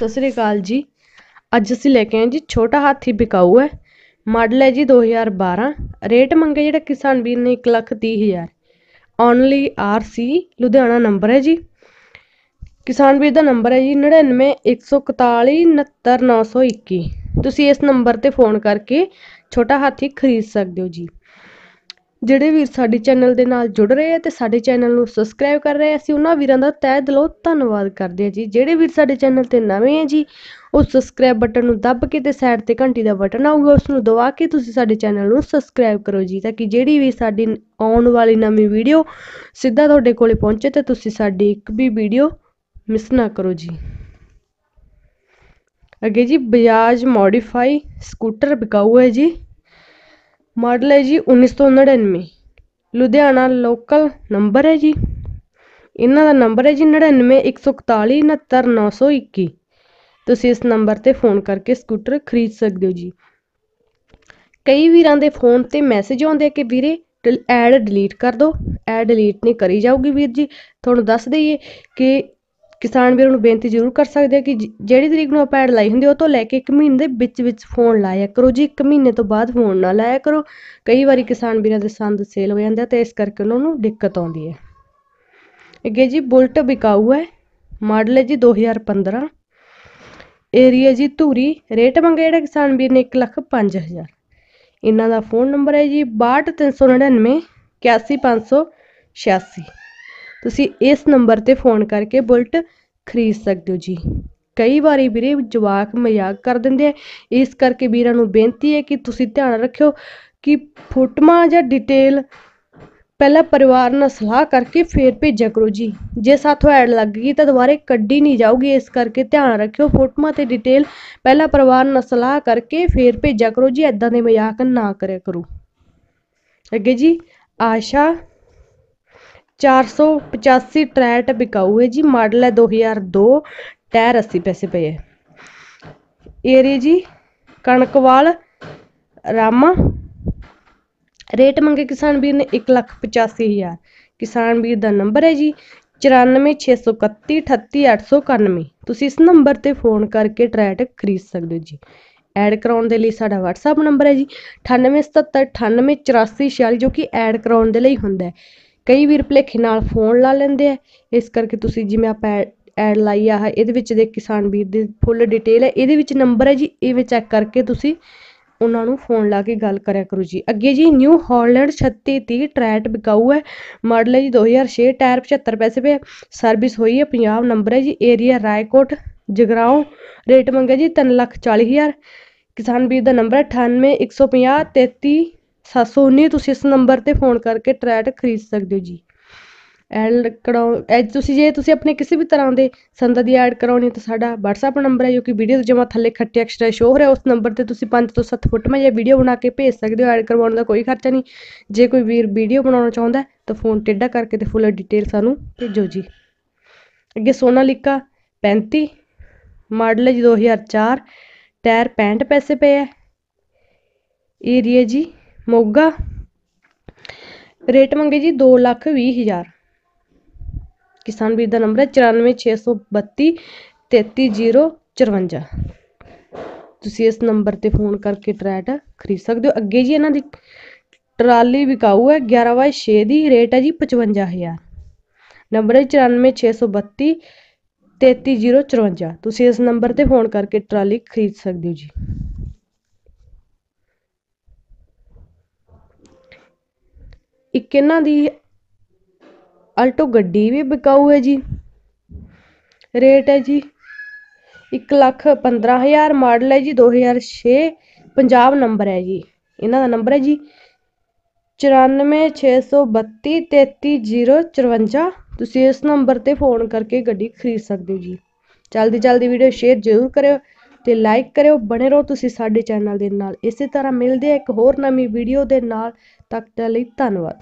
ਸਤਿ ਸ੍ਰੀ ਅਕਾਲ ਜੀ। ਅੱਜ ਅਸੀਂ ਲੈ ਕੇ ਆਏ ਜੀ ਛੋਟਾ ਹਾਥੀ ਬਿਕਾਊ ਹੈ। ਮਾਡਲ ਹੈ ਜੀ 2012 ਰੇਟ ਮੰਗੇ ਜਿਹੜਾ ਕਿਸਾਨ ਵੀਰ ਨੇ 1 ਲੱਖ ਤੀਹ ਹਜ਼ਾਰ। Only R C, Ludhiana number ਹੈ ਜੀ। ਕਿਸਾਨ ਵੀਰ ਦਾ ਨੰਬਰ ਹੈ ਜੀ 9914199921 ਤੁਸੀਂ ਇਸ ਨੰਬਰ ਤੇ ਫੋਨ ਕਰਕੇ ਛੋਟਾ ਹਾਥੀ ਖਰੀਦ ਸਕਦੇ ਹੋ ਜੀ। ਜਿਹੜੇ ਵੀਰ ਸਾਡੇ ਚੈਨਲ ਦੇ ਨਾਲ ਜੁੜ ਰਹੇ ਆ ਤੇ ਸਾਡੇ ਚੈਨਲ ਨੂੰ ਸਬਸਕ੍ਰਾਈਬ ਕਰ ਰਹੇ ਆ, ਅਸੀਂ ਉਹਨਾਂ ਵੀਰਾਂ ਦਾ ਤਹਿ ਦਿਲੋਂ ਧੰਨਵਾਦ ਕਰਦੇ ਆ ਜੀ। ਜਿਹੜੇ ਵੀਰ ਸਾਡੇ ਚੈਨਲ ਤੇ ਨਵੇਂ ਆ ਜੀ, ਉਹ ਸਬਸਕ੍ਰਾਈਬ ਬਟਨ ਨੂੰ ਦੱਬ ਕੇ ਤੇ ਸਾਈਡ ਤੇ ਘੰਟੀ ਦਾ ਬਟਨ ਆਊਗਾ, ਉਸ ਨੂੰ ਦਬਾ ਕੇ ਤੁਸੀਂ ਸਾਡੇ ਚੈਨਲ ਨੂੰ ਸਬਸਕ੍ਰਾਈਬ ਕਰੋ ਜੀ, ਤਾਂ ਕਿ ਜਿਹੜੀ ਵੀ ਸਾਡੀ ਆਉਣ ਵਾਲੀ ਨਵੀਂ ਵੀਡੀਓ ਸਿੱਧਾ ਤੁਹਾਡੇ ਕੋਲੇ ਪਹੁੰਚੇ ਤੇ ਤੁਸੀਂ ਸਾਡੀ ਇੱਕ ਵੀ ਵੀਡੀਓ ਮਿਸ ਨਾ ਕਰੋ ਜੀ। ਅੱਗੇ ਜੀ ਬਜਾਜ ਮੋਡੀਫਾਈ ਸਕੂਟਰ ਬਿਕਾਊ ਹੈ ਜੀ। ਮਾਡਲ ਹੈ ਜੀ 1999 ਲੁਧਿਆਣਾ ਲੋਕਲ ਨੰਬਰ ਹੈ ਜੀ। ਇਹਨਾਂ ਦਾ ਨੰਬਰ ਹੈ ਜੀ 9914199921 ਤੁਸੀਂ ਇਸ ਨੰਬਰ ਤੇ ਫੋਨ ਕਰਕੇ ਸਕੂਟਰ ਖਰੀਦ ਸਕਦੇ ਹੋ ਜੀ। ਕਈ ਵੀਰਾਂ ਦੇ ਫੋਨ ਤੇ ਮੈਸੇਜ ਆਉਂਦੇ ਕਿ ਵੀਰੇ ਐਡ ਡਿਲੀਟ ਕਰ ਦਿਓ ਐਡ ਡਿਲੀਟ ਨਹੀਂ ਕਰੀ ਜਾਊਗੀ ਵੀਰ ਜੀ। ਤੁਹਾਨੂੰ ਦੱਸ ਦਈਏ ਕਿ ਕਿਸਾਨ ਵੀਰਾਂ ਨੂੰ ਬੇਨਤੀ ਜ਼ਰੂਰ ਕਰ ਸਕਦੇ ਆ ਕਿ ਜਿਹੜੀ ਤਰੀਕ ਨੂੰ ਆਪਾਂ ਐਡ ਲਾਈ ਹੁੰਦੀ ਉਹ ਤੋਂ ਲੈ ਕੇ 1 ਮਹੀਨੇ ਦੇ ਵਿੱਚ ਵਿੱਚ ਫੋਨ ਲਾਇਆ ਕਰੋ ਜੀ 1 ਮਹੀਨੇ ਤੋਂ ਬਾਅਦ ਫੋਨ ਨਾ ਲਾਇਆ ਕਰੋ। ਕਈ ਵਾਰੀ ਕਿਸਾਨ ਵੀਰਾਂ ਦੇ ਸੰਦ ਸੇਲ ਹੋ ਜਾਂਦੇ ਆ ਤੇ ਇਸ ਕਰਕੇ ਉਹਨਾਂ ਨੂੰ ਦਿੱਕਤ ਆਉਂਦੀ ਹੈ। ਅੱਗੇ ਜੀ, ਬੁਲਟ ਬਿਕਾਊ ਹੈ, ਮਾਡਲ ਹੈ ਜੀ 2015 ਏਰੀਆ ਜੀ ਧੂਰੀ, ਰੇਟ ਮੰਗਿਆ ਜਿਹੜਾ ਕਿਸਾਨ ਵੀਰ ਨੇ 1 ਲੱਖ 5000 ਇਹਨਾਂ ਦਾ ਫੋਨ ਨੰਬਰ ਹੈ ਜੀ 62399 81586 ਤੁਸੀਂ ਇਸ ਨੰਬਰ ਤੇ ਫੋਨ ਕਰਕੇ ਬੁਲਟ ਖਰੀਦ ਸਕਦੇ ਹੋ ਜੀ। ਕਈ ਵਾਰੀ ਵੀਰੇ ਜਵਾਕ ਮਜ਼ਾਕ ਕਰ ਦਿੰਦੇ ਆ। ਇਸ ਕਰਕੇ ਵੀਰਾਂ ਨੂੰ ਬੇਨਤੀ ਹੈ ਕਿ ਤੁਸੀਂ ਧਿਆਨ ਰੱਖਿਓ ਕਿ ਫੋਟੋਆਂ ਜਾਂ ਡਿਟੇਲ ਪਹਿਲਾਂ ਪਰਿਵਾਰ ਨਾਲ ਸਲਾਹ ਕਰਕੇ ਫੇਰ ਭੇਜਿਆ ਕਰੋ ਜੀ। ਜੇ ਸਾਥੋਂ ਐਡ ਲੱਗ ਗਈ ਤਾਂ ਦੁਬਾਰੇ ਕੱਢੀ ਨਹੀਂ ਜਾਊਗੀ। ਇਸ ਕਰਕੇ ਧਿਆਨ ਰੱਖਿਓ ਫੋਟੋਆਂ ਤੇ ਡਿਟੇਲ ਪਹਿਲਾਂ ਪਰਿਵਾਰ ਨਾਲ ਸਲਾਹ ਕਰਕੇ ਫੇਰ ਭੇਜਿਆ ਕਰੋ ਜੀ। ਐਦਾਂ ਦੇ ਮਜ਼ਾਕ ਨਾ ਕਰਿਆ ਕਰੋ। ਅੱਗੇ ਜੀ, ਆਸ਼ਾ 485 ਟਰੈਟ ਬਿਕਾਊ ਹੈ ਜੀ। ਮਾਡਲ ਹੈ 2002 ਟਾਇਰ 80 ਪੈਸੇ ਪਏ ਹੈ। ਏਰੀਆ ਜੀ, ਕਣਕਵਾਲ, ਰਾਮਾ। ਰੇਟ ਮੰਗੇ ਕਿਸਾਨ ਵੀਰ ਨੇ 1 ਲੱਖ 85000 ਕਿਸਾਨ ਵੀਰ ਦਾ ਨੰਬਰ ਹੈ ਜੀ 9461138891 ਤੁਸੀਂ ਇਸ ਨੰਬਰ ਤੇ ਫੋਨ ਕਰਕੇ ਟਰੈਟ ਖਰੀਦ ਸਕਦੇ ਹੋ ਜੀ। ਐਡ ਕਰਾਉਣ ਦੇ ਲਈ ਸਾਡਾ WhatsApp ਨੰਬਰ ਹੈ ਜੀ 9877988446 ਜੋ ਕਿ ਐਡ ਕਰਾਉਣ ਦੇ ਲਈ ਹੁੰਦਾ ਹੈ। ਕਈ ਵੀਰ ਭਲੇਖੇ ਨਾਲ ਫੋਨ ਲਾ ਲੈਂਦੇ ਆ। ਇਸ ਕਰਕੇ ਤੁਸੀਂ ਜਿਵੇਂ ਆਪਾਂ ਐਡ ਲਾਈ ਆ, ਇਹਦੇ ਵਿੱਚ ਦੇ ਕਿਸਾਨ ਵੀਰ ਦੀ ਫੁੱਲ ਡਿਟੇਲ ਹੈ ਇਹਦੇ ਵਿੱਚ ਨੰਬਰ ਹੈ ਜੀ, ਇਹ ਚੈੱਕ ਕਰਕੇ ਤੁਸੀਂ ਉਹਨਾਂ ਨੂੰ ਫੋਨ ਲਾ ਕੇ ਗੱਲ ਕਰਿਆ ਕਰੋ ਜੀ। ਅੱਗੇ ਜੀ, ਨਿਊ ਹਾਲੈਂਡ 3630 ਟਰੈਟ ਬਿਕਾਊ ਹੈ। ਮਾਡਲ ਹੈ ਜੀ 2006 ਟਾਇਰ 75 ਪੈਸੇ ਪਏ ਸਰਵਿਸ ਹੋਈ ਹੈ ਪੰਜਾਬ ਨੰਬਰ ਹੈ ਜੀ। ਏਰੀਆ ਰਾਏਕੋਟ, ਜਗਰਾਉਂ, ਰੇਟ ਮੰਗਿਆ ਜੀ 3 ਲੱਖ 40 ਹਜ਼ਾਰ। ਕਿਸਾਨ ਵੀਰ ਦਾ ਨੰਬਰ ਹੈ 98 ਸੱਤ ਸੌ ਉੱਨੀ ਤੁਸੀਂ ਇਸ ਨੰਬਰ ਤੇ ਫੋਨ ਕਰਕੇ ਟਰੈਟ ਖਰੀਦ ਸਕਦੇ ਹੋ ਜੀ। ਐਡ ਕਰਾਉ ਐਜ ਤੁਸੀਂ ਜੇ ਤੁਸੀਂ ਆਪਣੇ ਕਿਸੇ ਵੀ ਤਰ੍ਹਾਂ ਦੇ ਸੰਦਾਂ ਦੀ ਐਡ ਕਰਾਉਣੀ ਤਾਂ ਸਾਡਾ WhatsApp ਨੰਬਰ ਹੈ ਜੋ ਕਿ ਵੀਡੀਓ ਦੇ ਜਮਾ ਥੱਲੇ ਖੱਟੇ ਐਕਸਟਰਾ ਸ਼ੋ ਹੋ ਰਿਹਾ, ਉਸ ਨੰਬਰ ਤੇ ਤੁਸੀਂ 5 ਤੋਂ 7 ਫੁੱਟ ਮੈਂ ਇਹ ਵੀਡੀਓ ਬਣਾ ਕੇ ਭੇਜ ਸਕਦੇ ਹੋ, ਐਡ ਕਰਵਾਉਣ ਦਾ ਕੋਈ ਖਰਚਾ ਨਹੀਂ। ਜੇ ਕੋਈ ਵੀਰ ਵੀਡੀਓ ਬਣਾਉਣਾ ਚਾਹੁੰਦਾ ਤਾਂ ਫੋਨ ਟੇਢਾ ਕਰਕੇ ਤੇ ਫੁੱਲ ਡਿਟੇਲ ਸਾਨੂੰ ਭੇਜੋ ਜੀ। ਅੱਗੇ ਸੋਨਾਲੀਕਾ 35 ਮਾਡਲ ਹੈ ਜੀ 2004 ਟਾਇਰ 65 ਪੈਸੇ ਪਏ ਹੈ। ਏਰੀਆ ਜੀ ਮੋਗਾ। ਰੇਟ ਮੰਗੇ ਜੀ 2 ਲੱਖ 20 ਹਜ਼ਾਰ। ਕਿਸਾਨ ਵੀਰ ਦਾ ਨੰਬਰ ਹੈ 94632 33054 ਤੁਸੀਂ ਇਸ ਨੰਬਰ ਤੇ ਫੋਨ ਕਰਕੇ ਟਰੈਟ ਖਰੀਦ ਸਕਦੇ ਹੋ। ਅੱਗੇ ਜੀ ਇਹਨਾਂ ਦੀ ਟਰਾਲੀ ਵਿਕਾਊ ਹੈ 11 ਬਾਈ 6 ਦੀ ਰੇਟ ਹੈ ਜੀ 55000 ਨੰਬਰ ਹੈ 94632 33054 ਤੁਸੀਂ ਇਸ ਨੰਬਰ ਤੇ ਫੋਨ ਕਰਕੇ ਟਰਾਲੀ ਖਰੀਦ ਸਕਦੇ ਹੋ ਜੀ। ਇੱਕ ਇਹਨਾਂ ਦੀ ਅਲਟੋ ਗੱਡੀ ਵੀ ਵਿਕਾਊ ਹੈ ਜੀ। ਰੇਟ ਹੈ ਜੀ 1 ਲੱਖ 15000 ਮਾਡਲ ਹੈ ਜੀ 2006 ਪੰਜਾਬ ਨੰਬਰ ਹੈ ਜੀ। ਇਹਨਾਂ ਦਾ ਨੰਬਰ ਹੈ ਜੀ 9462233054 ਤੁਸੀਂ ਇਸ ਨੰਬਰ ਤੇ ਫੋਨ ਕਰਕੇ ਗੱਡੀ ਖਰੀਦ ਸਕਦੇ ਹੋ ਜੀ। ਜਲਦੀ ਜਲਦੀ ਵੀਡੀਓ ਸ਼ੇਅਰ ਜ਼ਰੂਰ ਕਰਿਓ। ਤੇ ਲਾਈਕ ਕਰਿਓ, ਬਣੇ ਰਹੋ ਤੁਸੀਂ ਸਾਡੇ ਚੈਨਲ ਦੇ ਨਾਲ। ਇਸੇ ਤਰ੍ਹਾਂ ਮਿਲਦੇ ਆ ਇੱਕ ਹੋਰ ਨਵੀਂ ਵੀਡੀਓ ਦੇ ਨਾਲ। ਤੱਕ ਦੇ ਲਈ ਧੰਨਵਾਦ।